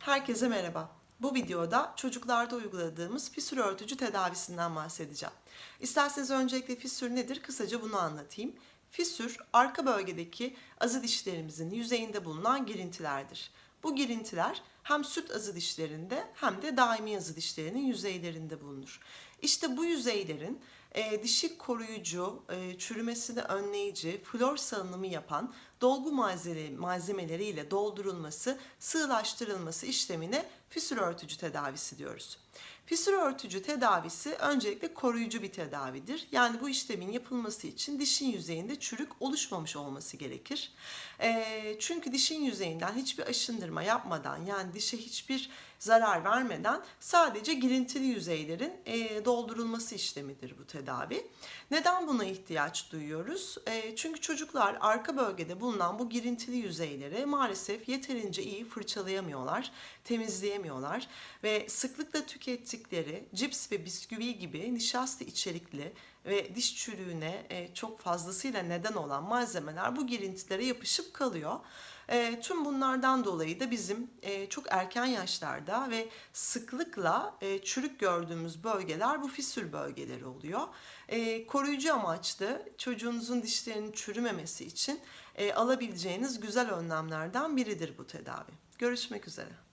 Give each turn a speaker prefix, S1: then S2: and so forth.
S1: Herkese merhaba. Bu videoda çocuklarda uyguladığımız fissür örtücü tedavisinden bahsedeceğim. İsterseniz öncelikle fissür nedir kısaca bunu anlatayım. Fissür, arka bölgedeki azı dişlerimizin yüzeyinde bulunan girintilerdir. Bu girintiler hem süt azı dişlerinde hem de daimi azı dişlerinin yüzeylerinde bulunur. İşte bu yüzeylerin e, dişi koruyucu, e, çürümesini önleyici, flor salınımı yapan dolgu malzeme, malzemeleriyle doldurulması, sığlaştırılması işlemine fissür örtücü tedavisi diyoruz. Fissür örtücü tedavisi öncelikle koruyucu bir tedavidir. Yani bu işlemin yapılması için dişin yüzeyinde çürük oluşmamış olması gerekir. E, çünkü dişin yüzeyinden hiçbir aşındırma yapmadan yani dişe hiçbir zarar vermeden sadece girintili yüzeylerin e, doldurulması işlemidir bu tedavi. Neden buna ihtiyaç duyuyoruz? E, çünkü çocuklar arka bölgede bulunan bu girintili yüzeyleri maalesef yeterince iyi fırçalayamıyorlar, temizleyemiyorlar ve sıklıkla tükettikleri cips ve bisküvi gibi nişasta içerikli ve diş çürüğüne e, çok fazlasıyla neden olan malzemeler bu girintilere yapışıp kalıyor. E, tüm bunlardan dolayı da bizim e, çok erken yaşlarda ve sıklıkla e, çürük gördüğümüz bölgeler bu fissür bölgeleri oluyor. E, koruyucu amaçlı çocuğunuzun dişlerinin çürümemesi için e, alabileceğiniz güzel önlemlerden biridir bu tedavi. Görüşmek üzere.